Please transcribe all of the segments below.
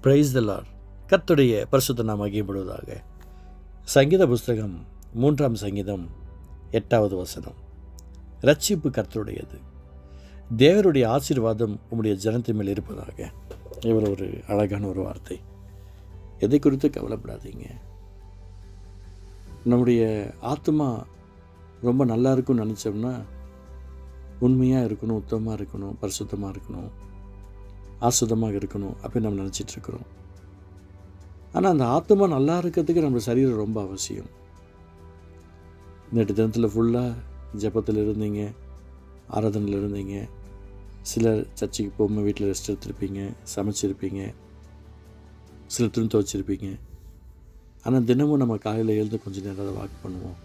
Price தலார் கத்துடைய பரிசுத்தனம் பரிசுத்த நாம் சங்கீத புஸ்தகம் மூன்றாம் சங்கீதம் எட்டாவது வசனம். ரட்சிப்பு கர்த்தருடையது. தேவருடைய ஆசீர்வாதம் உம்முடைய ஜனத்தின் மேல் இருப்பதாக. இவர் ஒரு அழகான ஒரு வார்த்தை. எதை குறித்து கவலைப்படாதீங்க. நம்முடைய ஆத்மா ரொம்ப நல்லா இருக்கும்னு நினச்சோம்னா உண்மையாக இருக்கணும் உத்தமமாக இருக்கணும் பரிசுத்தமாக இருக்கணும். ஆசுதமாக இருக்கணும் அப்படின்னு நம்ம நினச்சிட்டு இருக்கிறோம். ஆனால் அந்த ஆத்மா நல்லா இருக்கிறதுக்கு நம்ம சரீரம் ரொம்ப அவசியம். நேற்று தினத்தில் ஃபுல்லாக ஜெபத்தில் இருந்தீங்க ஆராதனையில் இருந்தீங்க. சிலர் சர்ச்சுக்கு போகும்போது வீட்டில் ரெஸ்ட் எடுத்திருப்பீங்க சமைச்சிருப்பீங்க சில துணி துவைச்சிருப்பீங்க. ஆனால் தினமும் நம்ம காலையில் எழுந்து கொஞ்சம் நேரம் அதை வாக் பண்ணுவோம்.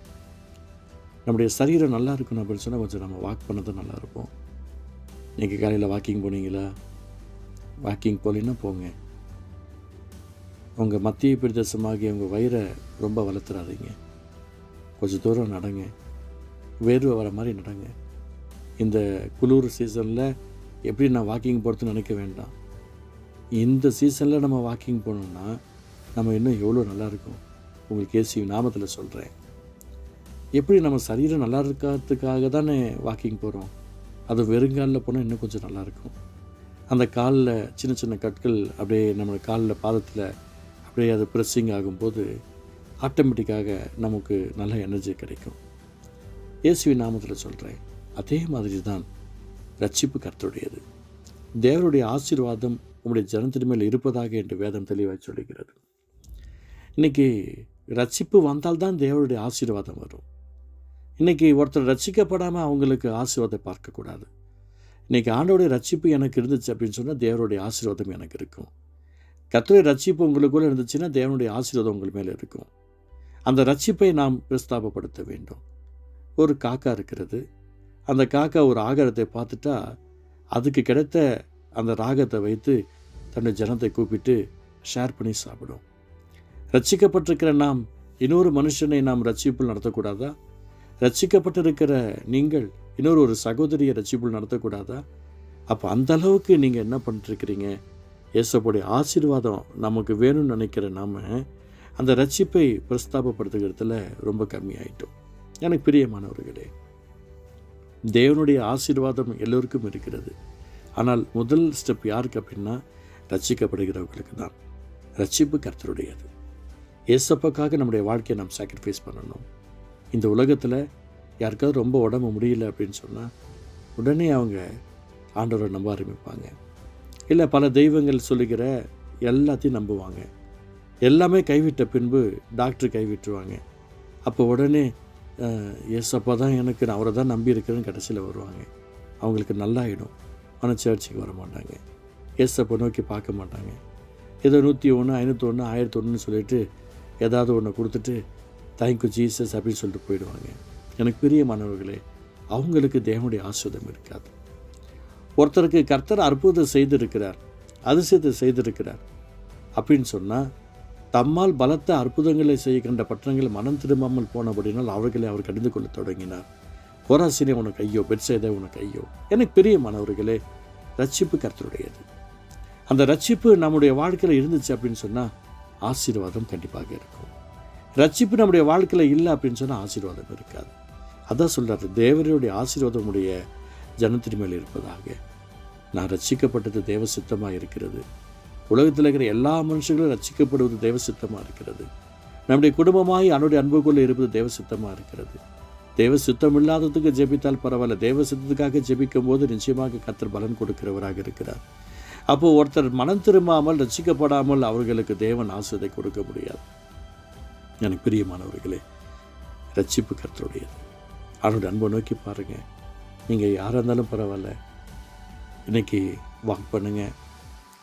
நம்முடைய சரீரம் நல்லா இருக்கணும் அப்படின்னு சொன்னால் கொஞ்சம் நம்ம வாக் பண்ணது நல்லா இருப்போம் நீங்கள் காலையில் வாக்கிங் போனீங்களா? வாக்கிங் போகலன்னா போங்க. உங்கள் மத்திய பிரதேசமாகிய உங்கள் வயிறை ரொம்ப வளர்த்துறாதீங்க. கொஞ்சம் தூரம் நடங்க. வேர்வை வர மாதிரி நடங்க. இந்த குளிர் சீசனில் எப்படி நான் வாக்கிங் போகிறதுன்னு நினைக்க வேண்டாம். இந்த சீசனில் நம்ம வாக்கிங் போனோம்னா நம்ம இன்னும் எவ்வளோ நல்லா இருக்கும். உங்களுக்கு ஏசி நாமத்தில் சொல்கிறேன் எப்படி நம்ம சரீரம் நல்லா இருக்கிறதுக்காக தானே வாக்கிங் போகிறோம் அது வெறுங்காலில் போனால் இன்னும் கொஞ்சம் நல்லாயிருக்கும் அந்த காலில் சின்ன சின்ன கற்கள் அப்படியே நம்ம காலில் பாதத்தில் அப்படியே அது ப்ரெஸ்ஸிங் ஆகும்போது ஆட்டோமேட்டிக்காக நமக்கு நல்ல எனர்ஜி கிடைக்கும். இயேசுவின் நாமத்தில் சொல்கிறேன் அதே மாதிரி தான் ரட்சிப்பு கர்த்தருடையது. தேவருடைய ஆசீர்வாதம் உங்களுடைய ஜனத்தின் மேல் இருப்பதாக என்று வேதம் தெளிவாக சொல்லுகிறது. இன்றைக்கி ரட்சிப்பு வந்தால்தான் தேவருடைய ஆசீர்வாதம் வரும். இன்றைக்கி ஒருத்தர் ரட்சிக்கப்படாமல் அவங்களுக்கு ஆசீர்வாதம் பார்க்கக்கூடாது. இன்றைக்கி ஆண்டோடைய ரட்சிப்பு எனக்கு இருந்துச்சு அப்படின்னு சொன்னால் தேவனுடைய ஆசீர்வாதம் எனக்கு இருக்கும். கத்துடைய ரட்சிப்பு உங்களுக்குள்ளே இருந்துச்சுன்னா தேவனுடைய ஆசீர்வாதம் உங்கள் மேலே இருக்கும். அந்த ரட்சிப்பை நாம் பிரஸ்தாபப்படுத்த வேண்டும். ஒரு காக்கா இருக்கிறது. அந்த காக்கா ஒரு ஆகாரத்தை பார்த்துட்டா அதுக்கு கிடைத்த அந்த ராகத்தை வைத்து தன்னுடைய ஜனத்தை கூப்பிட்டு ஷேர் பண்ணி சாப்பிடும். ரட்சிக்கப்பட்டிருக்கிற நாம் இன்னொரு மனுஷனை நாம் ரட்சிப்பில் நடத்தக்கூடாதா? ரட்சிக்கப்பட்டிருக்கிற நீங்கள் இன்னொரு ஒரு சகோதரியை ரசிப்புள் நடத்தக்கூடாதா? அப்போ அந்த அளவுக்கு நீங்கள் என்ன பண்ணிட்டுருக்கிறீங்க ஏசப்போடைய ஆசீர்வாதம் நமக்கு வேணும்னு நினைக்கிற நாம் அந்த ரட்சிப்பை பிரஸ்தாபப்படுத்துகிறதுல ரொம்ப கம்மியாயிட்டோம். எனக்கு பிரியமானவர்களே தேவனுடைய ஆசீர்வாதம் எல்லோருக்கும் இருக்கிறது. ஆனால் முதல் ஸ்டெப் யாருக்கு அப்படின்னா ரட்சிக்கப்படுகிறவர்களுக்கு தான். ரட்சிப்பு கர்த்தருடையது. ஏசப்பாக்காக நம்முடைய வாழ்க்கையை நாம் சாக்ரிஃபைஸ் பண்ணணும். இந்த உலகத்தில் யாருக்காவது ரொம்ப உடம்பு முடியல அப்படின்னு சொன்னால் உடனே அவங்க ஆண்டவரை நம்ப ஆரம்பிப்பாங்க. இல்லை பல தெய்வங்கள் சொல்லுகிற எல்லாத்தையும் நம்புவாங்க. எல்லாமே கைவிட்ட பின்பு டாக்டர் கைவிட்டுருவாங்க. அப்போ உடனே ஏசப்பா தான் எனக்கு நான் அவரை தான் நம்பி இருக்கிறேன்னு கடைசியில் வருவாங்க. அவங்களுக்கு நல்லாயிடும். ஆனால் சர்ச்சுக்கு வர மாட்டாங்க. ஏசப்பை நோக்கி பார்க்க மாட்டாங்க. ஏதோ நூற்றி ஒன்று ஐநூற்றி ஒன்று ஆயிரத்தி ஒன்றுன்னு சொல்லிட்டு ஏதாவது ஒன்று கொடுத்துட்டு தேங்க்யூ ஜீசஸ் அப்படின்னு சொல்லிட்டு போயிடுவாங்க. எனக்கு பிரியமானவர்களே அவங்களுக்கு தேவனுடைய ஆசிரியம் இருக்காது. ஒருத்தருக்கு கர்த்தர் அற்புதம் செய்திருக்கிறார் அதிசயத்தை செய்திருக்கிறார். அப்படின்னு சொன்னால் தம்மால் பலத்த அற்புதங்களை செய்ய கண்ட பட்டணங்களை மனம் திரும்பாமல் போனபடினால் அவர்களை அவர் கடிந்து கொள்ள தொடங்கினார். கோராசினே உனக்கு ஐயோ பெட்சேதே உனக்கு ஐயோ எனக்கு பிரியமானவர்களே ரட்சிப்பு கர்த்தருடையது. அந்த ரட்சிப்பு நம்முடைய வாழ்க்கையில் இருந்துச்சு அப்படின்னு சொன்னால் ஆசீர்வாதம் கண்டிப்பாக இருக்கும். ரட்சிப்பு நம்முடைய வாழ்க்கையில் இல்லை அப்படின்னு சொன்னால் ஆசீர்வாதம் இருக்காது. அதான் சொல்கிறாரு தேவருடைய ஆசீர்வாதம் உடைய ஜனத்தின் மேல் இருப்பதாக. நான் ரட்சிக்கப்பட்டது தேவ சித்தமாக இருக்கிறது. உலகத்தில் இருக்கிற எல்லா மனுஷங்களும் ரட்சிக்கப்படுவது தேவ சித்தமாக இருக்கிறது. நம்முடைய குடும்பமாய் அவனுடைய அன்புக்குள்ளே இருப்பது தேவ சித்தமாக இருக்கிறது. தேவ சித்தம் இல்லாததுக்கு ஜெபித்தால் பரவாயில்ல. தேவ சித்தத்துக்காக ஜெபிக்கும் போது நிச்சயமாக கத்தர் பலன் கொடுக்கிறவராக இருக்கிறார். அப்போது ஒருத்தர் மனம் திரும்பாமல் ரட்சிக்கப்படாமல் அவர்களுக்கு தேவன் ஆசிரியத்தை கொடுக்க முடியாது. எனக்கு பிரியமானவர்களே ரட்சிப்பு கத்தருடையது அவரோட அன்பை நோக்கி பாருங்கள் நீங்கள் யாராக இருந்தாலும் பரவாயில்ல. இன்றைக்கி வாக் பண்ணுங்கள்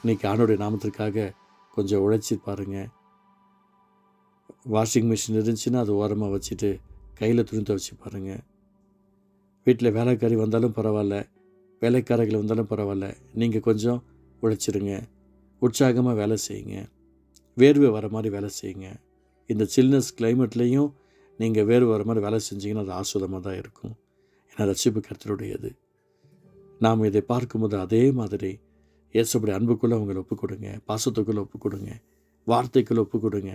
இன்றைக்கி ஆணுடைய நாமத்திற்காக கொஞ்சம் உழைச்சி பாருங்கள் வாஷிங் மிஷின் இருந்துச்சுன்னா அது ஓரமாக வச்சுட்டு கையில் துணி துவச்சி பாருங்கள் வீட்டில் வேலைக்காரி வந்தாலும் பரவாயில்ல. வேலைக்காரர்கள் வந்தாலும் பரவாயில்ல. நீங்கள் கொஞ்சம் உழைச்சிருங்க. உற்சாகமாக வேலை செய்யுங்க. வேர்வை வர மாதிரி வேலை செய்யுங்க. இந்த சில்னஸ் கிளைமேட்லேயும் நீங்கள் வேறு வர மாதிரி வேலை செஞ்சீங்கன்னா அது ஆஸ்வதமாக தான் இருக்கும். ஏன்னா ரட்சிப்பு கருத்தருடையது. நாம் இதை பார்க்கும்போது அதே மாதிரி இயேசுபடி அன்புக்குள்ளே அவங்களை ஒப்புக் கொடுங்க பாசத்துக்குள்ளே ஒப்புக் கொடுங்க வார்த்தைக்குள்ளே ஒப்புக் கொடுங்க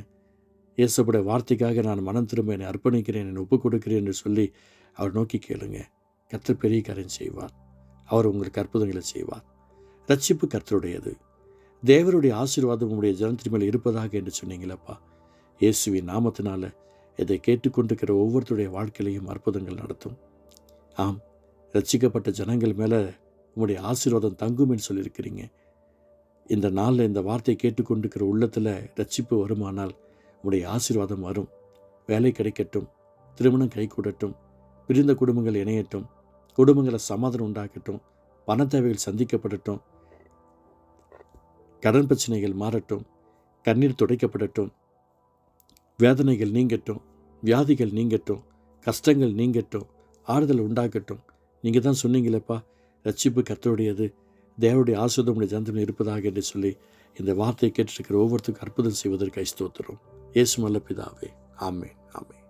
இயேசுபடைய வார்த்தைக்காக நான் மனம் திரும்ப என்னை அர்ப்பணிக்கிறேன் என்னை ஒப்புக் கொடுக்கிறேன் என்று சொல்லி அவர் நோக்கி கேளுங்க. கர்த்தர் பெரிய காரியம் செய்வார். அவர் உங்களுக்கு அற்புதங்களை செய்வார். ரட்சிப்பு கர்த்தருடையது. தேவருடைய ஆசீர்வாதம் உங்களுடைய ஜனத்தின் மேல் இருப்பதாக என்று சொன்னீங்களப்பா. இயேசுவின் நாமத்தினால இதை கேட்டுக்கொண்டிருக்கிற ஒவ்வொருத்தருடைய வாழ்க்கையிலையும் அற்புதங்கள் நடத்தும். ஆம் ரட்சிக்கப்பட்ட ஜனங்கள் மேலே உங்களுடைய ஆசீர்வாதம் தங்கும் என்று சொல்லியிருக்கிறீங்க. இந்த நாளில் இந்த வார்த்தையை கேட்டுக்கொண்டிருக்கிற உள்ளத்தில் ரட்சிப்பு வருமானால் உங்களுடைய ஆசீர்வாதம் வரும். வேலை கிடைக்கட்டும் திருமணம் கைகூடட்டும் பிரிந்த குடும்பங்கள் இணையட்டும் குடும்பங்களை சமாதானம் உண்டாக்கட்டும் பண தேவைகள் சந்திக்கப்படட்டும் கடன் பிரச்சனைகள் மாறட்டும் கண்ணீர் துடைக்கப்படட்டும் வேதனைகள் நீங்கட்டும் வியாதிகள் நீங்கட்டும் கஷ்டங்கள் நீங்கட்டும் ஆறுதல் உண்டாக்கட்டும் நீங்கள் தான் சொன்னீங்களேப்பா ரட்சிப்பு கத்தோடையது தேவனுடைய ஆசிரியமுடைய உடைய இருப்பதாக என்று சொல்லி இந்த வார்த்தையை கேட்டிருக்கிற ஒவ்வொருத்தருக்கும் அற்புதம் செய்வதற்கு ஐஸ்தோத்திரம் இயேசு மல்ல பிதாவே ஆமேன் ஆமேன்.